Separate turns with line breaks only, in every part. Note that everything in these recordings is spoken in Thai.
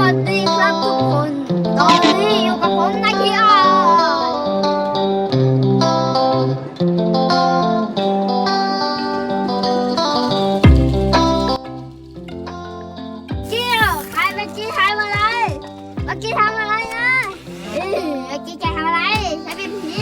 วัสดีครับทุกคน ตอนนี้อยู่กับผมนาคีออนเกี้ยวใครเมื่อกี้ทำอะไรเมื่อกี้ทำอะไรนะเอ้ยเมื่อกี้จะทำอะไรฉันเป็นผี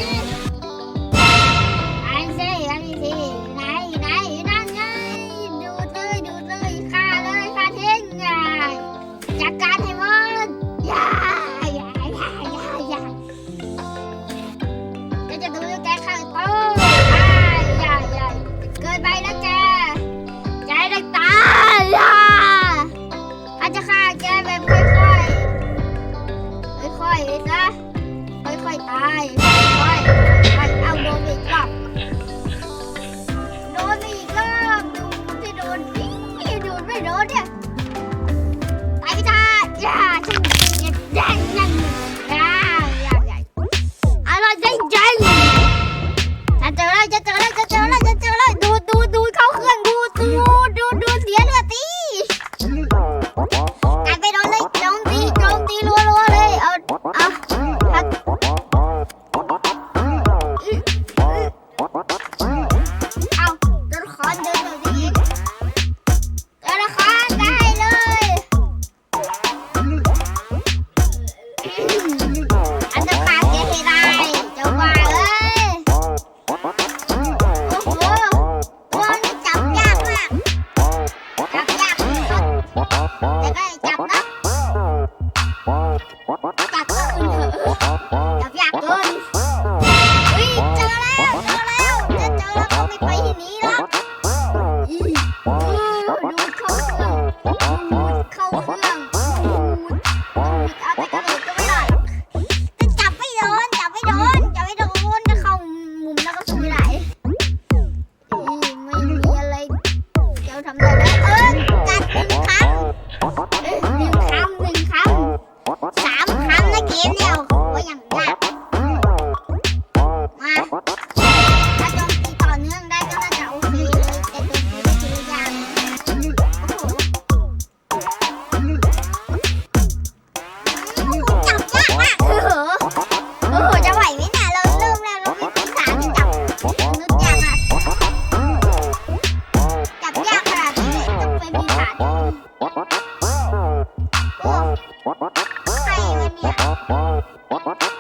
ดูดเ What?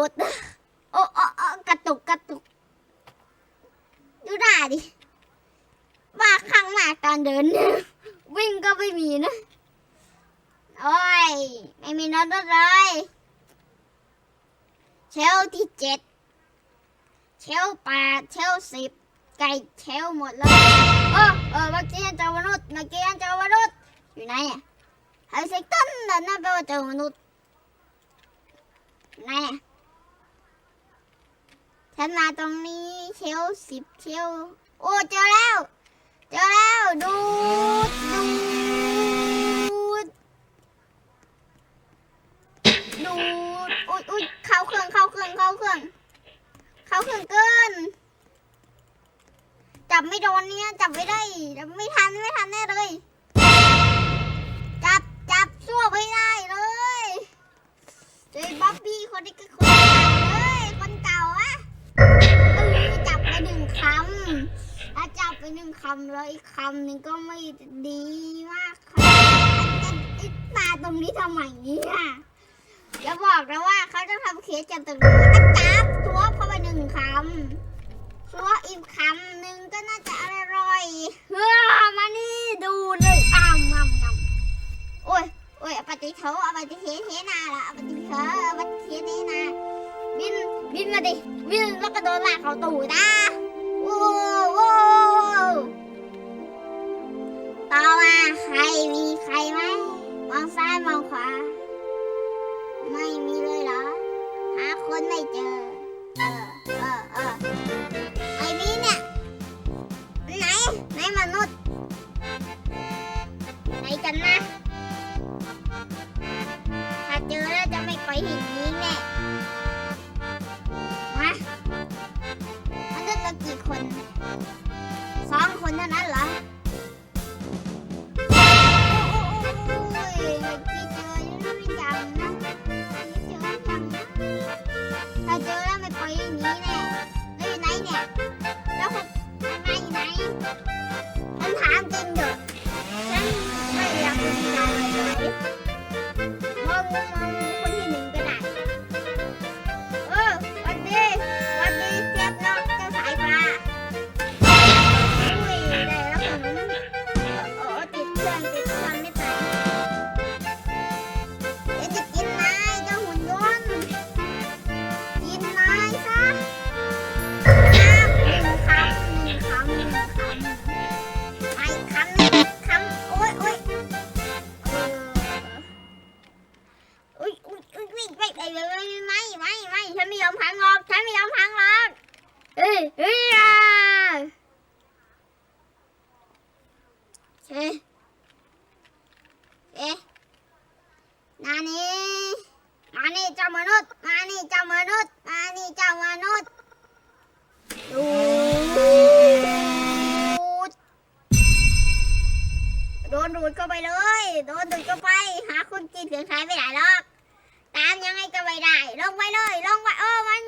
ูดโอ้โอ้โอกระตุกกระตุก ดูหน้าดิว่าข้างหน้าตอนเดิน วิ่งก็ไม่มีนะ โอ้ย ไม่มีน็อตเลยเชลที่เจ็ดเชลแปดเชลสิบไก่เชลหมดเลยเออเออเมื่อกี้เจอมนุษย์เมื่อกี้เจอมนุษย์อยู่ไหนอะไฮเซกตันนั่นน่ะแปลว่าเจอมนุษย์อยู่ไหนอะ ฉันมาตรงนี้เชลสิบเชลโอ้เจอแล้ว เจอแล้วดูดดูดดูดอุ้ยอุ้ยเข้าเครื่องเข้าเครื่องเข้าเครื่องเข้าเครื่องเกิน จับไม่โดนเนี่ยจับไม่ได้จับไม่ทันไม่ทันแน่เลย จับจับสู้ไม่ได้เลยเจอบ๊อบบี้คนนี้ก็คนเก่าเลยคน ไปหนึ่งคำแล้วอีกคำหนึ่งก็ไม่ดีมากค่ะจะมาตรงนี้ทำไมเนี่ยอย่าบอกนะว่าเขาจะทำเคสจับตรงนี้อะจับตัวเข้าไปหนึ่งคำตัวอีกคำหนึ่งก็น่าจะอร่อยเฮ้อมานี่ดูเลยอ้ามงำงำโอ้ยโอ้ยปฏิเทาเอปฏิเทเทนาละปฏิเทเอปฏิเทเทนาบินบินมาดิบินแล้วก็โดนลากเขาตูด มองขวา ไม่มีเลยเหรอ หาคนไม่เจอ เออ เออ เออ ไอ้นี่เนี่ย ไหน ไหนมนุษย์ ไหนกันนะ Bye. มพังหรอกฉันไม่ยอมพังหรอกเฮ้ยเฮ้ยอะเอ๊ะเอ๊ะนานี่มานี่เจ้ามนุษย์ มานี่เจ้ามนุษย์ มานี่เจ้ามนุษย์ดูดโดนดูดเข้ไปเลย โดนดูดเข้ไป หาคุณกินเสียงใช้ไม่ได้หรอก ยังไงก็ไม่ได้ ลงไปเลย ลงไปโอ้มัน